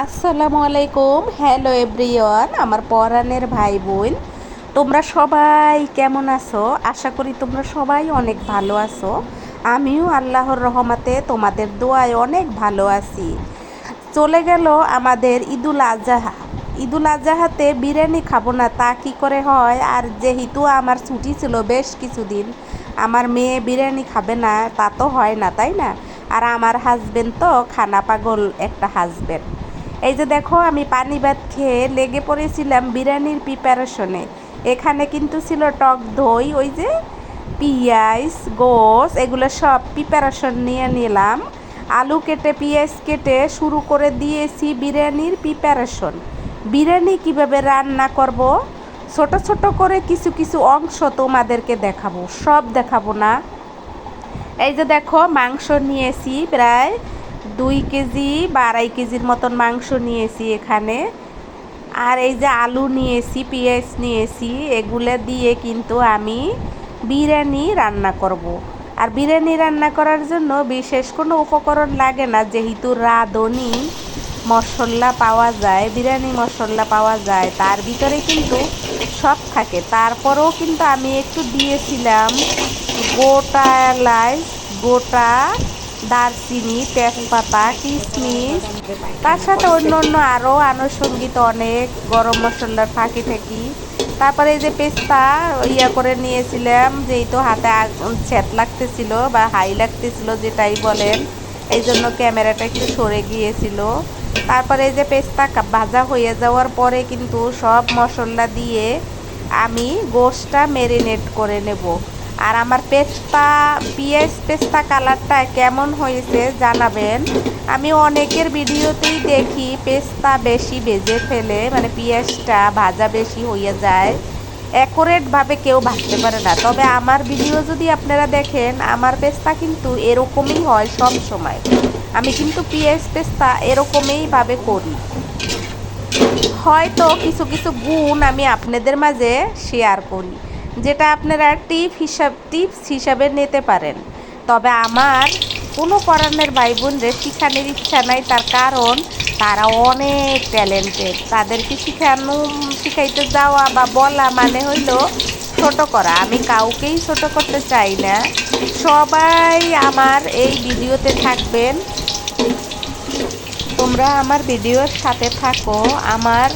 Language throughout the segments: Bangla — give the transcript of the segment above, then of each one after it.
আসসালামু আলাইকুম। হ্যালো এভরিওয়ান আমার পরাণের ভাই বোন তোমরা সবাই কেমন আছো? আশা করি তোমরা সবাই অনেক ভালো আছো। আমিও আল্লাহর রহমাতে তোমাদের দোয়ায় অনেক ভালো আছি। চলে গেল আমাদের ঈদুল আজহা। ঈদুল আজহাতে বিরিয়ানি খাব না, তা কী করে হয়? আর যেহেতু আমার ছুটি ছিল বেশ কিছুদিন, আমার মেয়ে বিরিয়ানি খাবে না, তা তো হয় না, তাই না? আর আমার হাজবেন্ড তো খানা পাগল একটা হাজবেন্ড এই যে দেখো, আমি পানি ভাত খেয়ে লেগে পড়েছিলাম বিরিয়ানির প্রিপারেশনে এখানে কিন্তু ছিল টক দই, ওই যে পিঁয়াজ গোস এগুলো সব প্রিপারেশন নিয়ে নিলাম। আলু কেটে, পেঁয়াজ কেটে শুরু করে দিয়েছি বিরিয়ানির প্রিপারেশন বিরিয়ানি কীভাবে রান্না করব? ছোট ছোট করে কিছু কিছু অংশ তোমাদেরকে দেখাবো, সব দেখাবো না। এই যে দেখো, মাংস নিয়েছি প্রায় দুই কেজি বা আড়াই কেজির মতন মাংস নিয়েছি এখানে আর এই যে আলু নিয়েছি, পেঁয়াজ নিয়েছি, এগুলো দিয়ে কিন্তু আমি বিরিয়ানি রান্না করব। আর বিরিয়ানি রান্না করার জন্য বিশেষ কোনো উপকরণ লাগে না, যেহেতু রাঁধুনি মশলা পাওয়া যায়, বিরিয়ানি মশলা পাওয়া যায়, তার ভিতরে কিন্তু সব থাকে তারপরেও কিন্তু আমি একটু দিয়েছিলাম গোটা এলাচ, গোটা দারচিনি, তেজপাতা কিশমিশ তার সাথে অন্য অন্য আরও আনুষঙ্গিক অনেক গরম মশলার ফাঁকি থাকি তারপরে এই যে পেস্তা, ইয়া করে নিয়েছিলাম, যেই তো হাতে ছেত লাগতেছিল বা হাই লাগতেছিল যেটাই বলেন, এই জন্য ক্যামেরাটা একটু সরে গিয়েছিল। তারপরে এই যে পেস্তা ভাজা হয়ে যাওয়ার পরে কিন্তু সব মশলা দিয়ে আমি গোশটা মেরিনেট করে নেব। আর আমার পেস্তা পিঁয়াজ পেস্তা কালারটা কেমন হয়েছে জানাবেন। আমি অনেকের ভিডিওতেই দেখি পেস্তা বেশি ভেজে ফেলে মানে পেঁয়াজটা ভাজা বেশি হয়ে যায়। অ্যাকোরেটভাবে কেউ ভাজতে পারে না। তবে আমার ভিডিও যদি আপনারা দেখেন, আমার পেস্তা কিন্তু এরকমই হয় সব সময়। আমি কিন্তু পিএস পেস্তা এরকমইভাবে করি। হয়তো কিছু কিছু গুণ আমি আপনাদের মাঝে শেয়ার করি। যেটা আপনারা টিপ হিসাব, টিপস হিসাবে নিতে পারেন। তবে আমার কোনো পরাণের ভাই বোনদের শিখানোর ইচ্ছা নাই, তার কারণ তারা অনেক ট্যালেন্টেড তাদেরকে শিখানো, শিখাইতে যাওয়া বা বলা মানে হইল ছোট করা। আমি কাউকেই ছোট করতে চাই না। সবাই আমার এই ভিডিওতে থাকবেন। তোমরা আমার ভিডিওর সাথে থাকো। আমার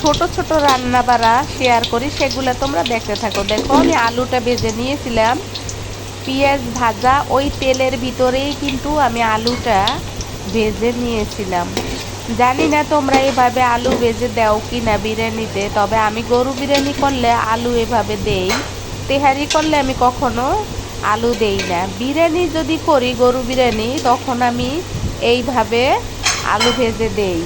ছোট ছোট রান্না বাড়া শেয়ার করি, সেগুলো তোমরা দেখতে থাকো। দেখো, আমি আলুটা ভেজে নিয়েছিলাম, পেঁয়াজ ভাজা, ওই তেলের ভিতরেই কিন্তু আমি আলুটা ভেজে নিয়েছিলাম। জানি না তোমরা এভাবে আলু ভেজে দাও কি না বিরিয়ানিতে, তবে আমি গরু বিরিয়ানি করলে আলু এভাবে দেই, তেহারি করলে আমি কখনো আলু দেই না। বিরিয়ানি যদি করি, গরু বিরিয়ানি, তখন আমি এইভাবে আলু ভেজে দেই।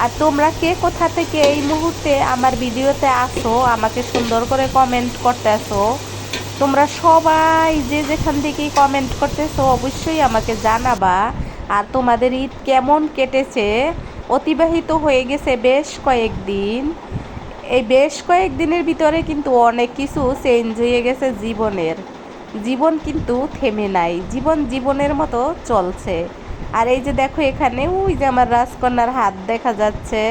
আর তোমরা কে কোথা থেকে এই মুহূর্তে আমার ভিডিওতে আসো, আমাকে সুন্দর করে কমেন্ট করতে আসো তোমরা সবাই যে যেখান থেকেই কমেন্ট করতেছো, অবশ্যই আমাকে জানাবা। আর তোমাদের ঈদ কেমন কেটেছে? অতিবাহিত হয়ে গেছে বেশ কয়েকদিন। এই বেশ কয়েকদিনের ভিতরে কিন্তু অনেক কিছু চেঞ্জ হয়ে গেছে জীবনের। জীবন কিন্তু থেমে নাই। জীবন জীবনের মতো চলছে। আর এই যে দেখো এখানে, ওই যে আমার রাজকন্যার হাত দেখা যাচ্ছে।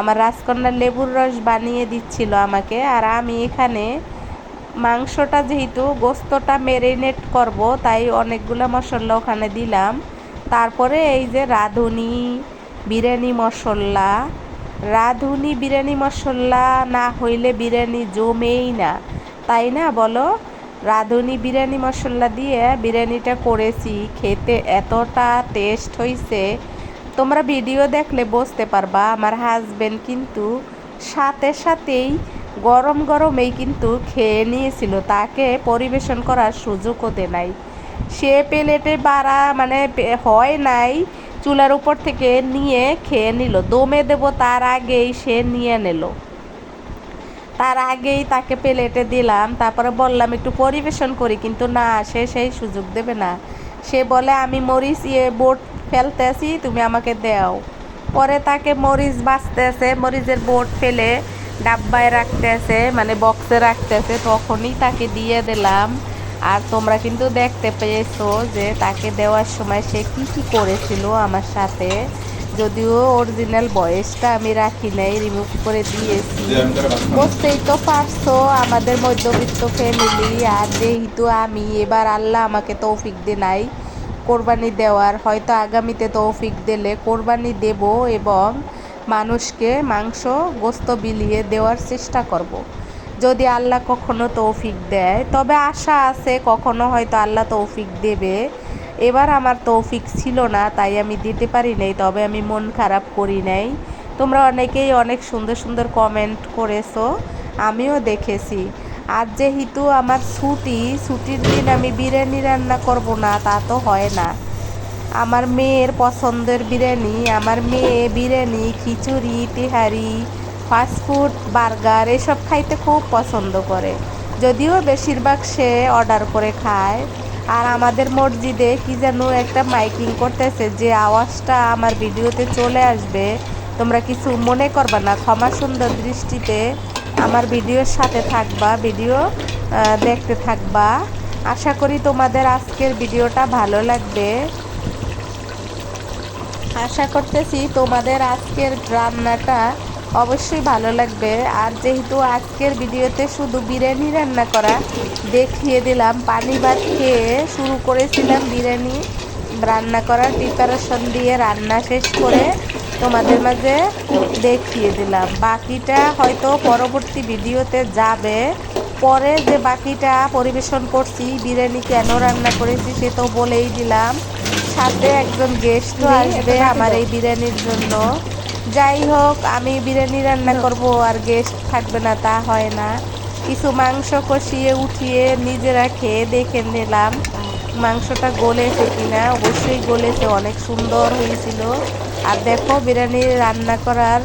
আমার রাজকন্যার লেবুর রস বানিয়ে দিচ্ছিল আমাকে। আর আমি এখানে মাংসটা যেহেতু গোস্তটা মেরিনেট করব, তাই অনেকগুলো মশলা ওখানে দিলাম। তারপরে এই যে রাঁধুনি, বিরিয়ানি মশলা। রাঁধুনি, বিরিয়ানি মশলা না হইলে বিরিয়ানি জমেই না। তাই না বলো? রাঁধুনি বিরিয়ানি মশলা দিয়ে বিরিয়ানিটা করেছি, খেতে এতটা টেস্ট হয়েছে তোমরা ভিডিও দেখলে বুঝতে পারবা, আমার হাজব্যান্ড কিন্তু সাথে সাথেই গরম গরমেই কিন্তু খেয়ে নিয়েছিল, তাকে পরিবেশন করার সুযোগও দে নাই। সে প্লেটে বাড়া মানে হয় নাই, চুলার উপর থেকে নিয়ে খেয়ে নিল, দমে দেব তার আগেই সে নিয়ে নিল। তার আগেই তাকে প্লেটে দিলাম, তারপরে বললাম, একটু পরিবেশন করি। কিন্তু না, সে সেই সুযোগ দেবে না। সে বলে, আমি মরিচ ইয়ে বোট ফেলতে আসি তুমি আমাকে দাও। পরে তাকে মরিচ বাঁচতেছে, মরিচের বোট ফেলে ডাব্বায় রাখতেছে মানে বক্সে রাখতেছে। তখনই তাকে দিয়ে দিলাম। আর তোমরা কিন্তু দেখতে পেয়েছ যে তাকে দেওয়ার সময় সে কি কি করেছিল আমার সাথে। যদিও অরিজিনাল বয়সটা আমি রাখি নাই রিমুভ করে দিয়েছি। বুঝতেই তো পারছ আমাদের মধ্যবিত্ত ফ্যামিলি আর যেহেতু আমি এবার আল্লাহ আমাকে তৌফিক দে নাই কোরবানি দেওয়ার হয়তো আগামীতে তৌফিক দিলে কোরবানি দেব এবং মানুষকে মাংস গোস্ত বিলিয়ে দেওয়ার চেষ্টা করব। যদি আল্লাহ কখনো তৌফিক দেয় তবে আশা আছে কখনো হয়তো আল্লাহ তৌফিক দেবে। এবার আমার তৌফিক ছিল না, তাই আমি দিতে পারি নাই, তবে আমি মন খারাপ করি নাই। তোমরা অনেকেই অনেক সুন্দর সুন্দর কমেন্ট করেছ, আমিও দেখেছি। আর যেহেতু আমার ছুটি, ছুটির দিন আমি বিরিয়ানি রান্না করব না, তা তো হয় না। আমার মেয়ের পছন্দের বিরিয়ানি, আমার মেয়ে বিরিয়ানি, খিচুড়ি, তেহারি ফাস্টফুড বার্গার, এসব খাইতে খুব পছন্দ করে। যদিও বেশিরভাগ সে অর্ডার করে খায়। আর আমাদের মসজিদে কি যেন একটা মাইকিং করতেছে যে আওয়াজটা আমার ভিডিওতে চলে আসবে। তোমরা কিছু মনে করবা না, ক্ষমা সুন্দর দৃষ্টিতে আমার ভিডিওর সাথে থাকবা, ভিডিও দেখতে থাকবা। আশা করি তোমাদের আজকের ভিডিওটা ভালো লাগবে। আশা করতেছি তোমাদের আজকের রান্নাটা অবশ্যই ভালো লাগবে। আর যেহেতু আজকের ভিডিওতে শুধু বিরিয়ানি রান্না করা দেখিয়ে দিলাম পানি ভাত খেয়ে শুরু করেছিলাম বিরিয়ানি। রান্না করার প্রিপারেশন দিয়ে রান্না শেষ করে তোমাদের মাঝে দেখিয়ে দিলাম। বাকিটা হয়তো পরবর্তী ভিডিওতে যাবে। পরে যে বাকিটা পরিবেশন করছি বিরিয়ানি কেন রান্না করেছি সে তো বলেই দিলাম। সাথে একজন গেস্টও আসবে আমার এই বিরিয়ানির জন্য। যাই হোক আমি বিরিয়ানি রান্না করব আর গেস্ট থাকবে না তা হয় না। কিছু মাংস কষিয়ে উঠিয়ে নিজেরা খেয়ে দেখে নিলাম। মাংসটা গলেছে কিনা অবশ্যই গলেছে অনেক সুন্দর হয়েছিল। আর দেখো বিরিয়ানি রান্না করার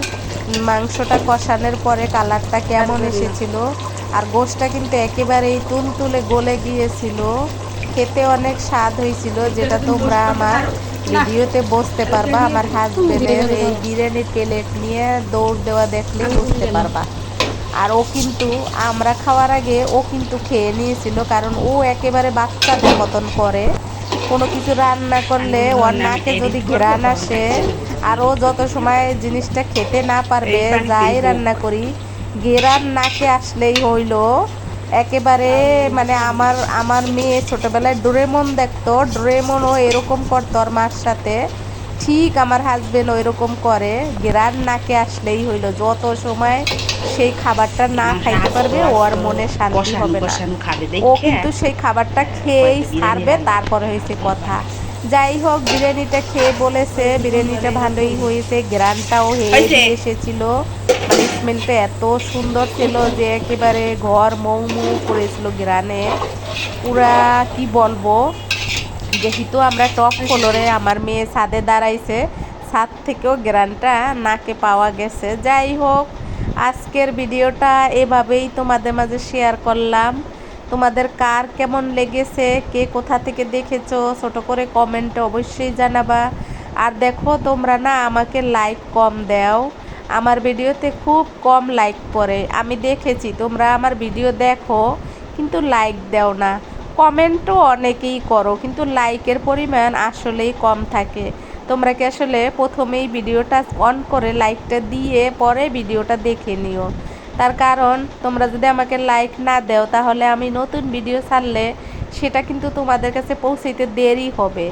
মাংসটা কষানোর পরে কালারটা কেমন এসেছিল। আর গোশটা কিন্তু একেবারেই তুলতুলে গলে গিয়েছিল। খেতে অনেক স্বাদ হয়েছিল যেটা তোমরা আমার ভিডিওতে বসতে পারবা আমার হাজবেন্ডের এই বিরিয়ানির প্লেট নিয়ে দৌড় দেওয়া দেখলে বুঝতে পারবা। আর ও কিন্তু আমরা খাওয়ার আগে ও কিন্তু খেয়ে নিয়েছিল কারণ ও একেবারে বাচ্চাদের মতন করে। কোনো কিছু রান্না করলে ওর নাকে যদি ঘেরান আসে আর ও যত সময় জিনিসটা খেতে না পারবে যাই রান্না করি গেরান নাকে আসলেই হইল একেবারে মানে আমার আমার মেয়ে ছোটবেলায় ডোরেমন দেখতো ডোরেমন ও এরকম করতো আর মার সাথে। ঠিক আমার হাজবেন্ড ওই রকম করে গেরার নাকে আসলেই হইল যত সময় সেই খাবারটা না খাইতে পারবে ও আর মনে শান্তি হবে না। ও কিন্তু সেই খাবারটা খেয়েই ছাড়বে তারপরে হয়েছে কথা। যাই হোক বিরিয়ানিটা খেয়ে বলেছে বিরিয়ানিটা ভালোই হয়েছে গ্রানটাও হেয়ে এসেছিল। মানে স্মেলটা এত সুন্দর ছিল যে একেবারে ঘর মৌ মৌ করেছিল গ্রানে। পুরা কি বলব? যেহেতু আমরা টপ ফ্লোরে আমার মেয়ে ছাদে দাঁড়াইছে ছাদ থেকেও গ্রানটা নাকে পাওয়া গেছে। যাই হোক আজকের ভিডিওটা এভাবেই তোমাদের মাঝে শেয়ার করলাম। তোমাদের কার কেমন লেগেছে? কে কোথা থেকে দেখেছ? ছোট করে কমেন্টে অবশ্যই জানাবা। আর দেখো, তোমরা না আমাকে লাইক কম দাও। আমার ভিডিওতে খুব কম লাইক পড়ে। আমি দেখেছি, তোমরা আমার ভিডিও দেখো, কিন্তু লাইক দাও না। কমেন্টও অনেকেই করো, কিন্তু লাইকের পরিমাণ আসলেই কম থাকে। তোমরা কি আসলে প্রথমেই ভিডিওটা অন করে লাইকটা দিয়ে পরে ভিডিওটা দেখে নিও? তার কারণ, তোমরা যদি আমাকে লাইক না দাও, তাহলে আমি নতুন ভিডিও ছাড়লে সেটা কিন্তু তোমাদের কাছে পৌঁছাইতে দেরি হবে।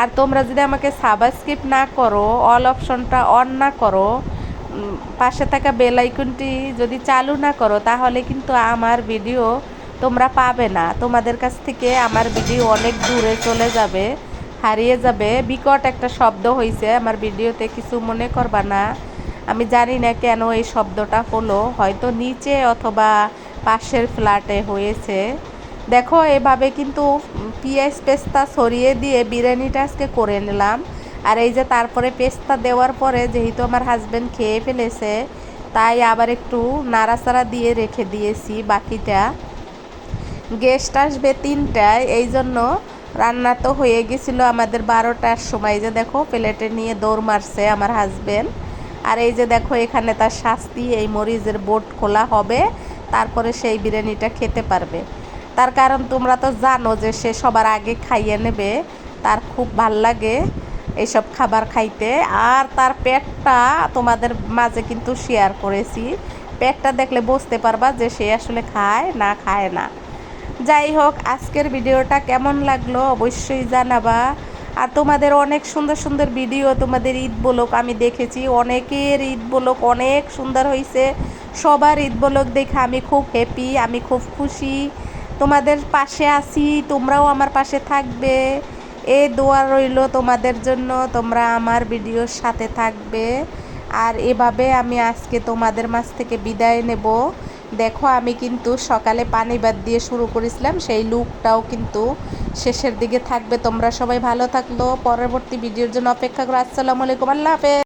আর তোমরা যদি আমাকে সাবস্ক্রাইব না করো অল অপশনটা অন না করো পাশে থাকা বেল আইকনটি যদি চালু না করো, তাহলে কিন্তু আমার ভিডিও তোমরা পাবে না। তোমাদের কাছ থেকে আমার ভিডিও অনেক দূরে চলে যাবে, হারিয়ে যাবে। বিকট একটা শব্দ হয়েছে আমার ভিডিওতে কিছু মনে করবা না। আমি জানি না কেন এই শব্দটা হলো, হয়তো নিচে অথবা পাশের ফ্ল্যাটে হয়েছে। দেখো, এভাবে কিন্তু পিঁয়াজ পেস্তা সরিয়ে দিয়ে বিরিয়ানিটা আজকে করে নিলাম। আর এই যে তারপরে পেস্তা দেওয়ার পরে যেহেতু আমার হাজব্যান্ড খেয়ে ফেলেছে, তাই আবার একটু নাড়াচাড়া দিয়ে রেখে দিয়েছি বাকিটা। গেস্ট আসবে তিনটায়, এই জন্য রান্না তো হয়ে গেছিল আমাদের বারোটার সময়। যে দেখো প্লেটে নিয়ে দৌড় মারছে আমার হাজব্যান্ড আর এই যে দেখো, এখানে তার শাস্তি, এই মরিচের বোট খোলা হবে, তারপরে সেই বিরিয়ানিটা খেতে পারবে। তার কারণ তোমরা তো জানো যে সে সবার আগে খাইয়ে নেবে, তার খুব ভালো লাগে এইসব খাবার খাইতে। আর তার পেটটা তোমাদের মাঝে কিন্তু শেয়ার করেছি। পেটটা দেখলে বুঝতে পারবা যে সে আসলে খায় না খায় না। যাই হোক, আজকের ভিডিওটা কেমন লাগল অবশ্যই জানাবা। আর তোমাদের অনেক সুন্দর সুন্দর ভিডিও তোমাদের ঈদ বলক আমি দেখেছি। অনেকের ঈদ বলক অনেক সুন্দর হয়েছে সবার ঈদ বলক দেখে আমি খুব হ্যাপি আমি খুব খুশি। তোমাদের পাশে আছি, তোমরাও আমার পাশে থাকবে। এ দোয়া রইল তোমাদের জন্য, তোমরা আমার ভিডিওর সাথে থাকবে। আর এভাবে আমি আজকে তোমাদের মাছ থেকে বিদায় নেব। দেখো, আমি কিন্তু সকালে পানি বাদ দিয়ে শুরু করেছিলাম। সেই লুকটাও কিন্তু শেষের দিকে থাকবে। তোমরা সবাই ভালো থাকল। পরবর্তী ভিডিওর জন্য অপেক্ষা করো। আসসালামু আলাইকুম। আল্লাহ হাফেজ।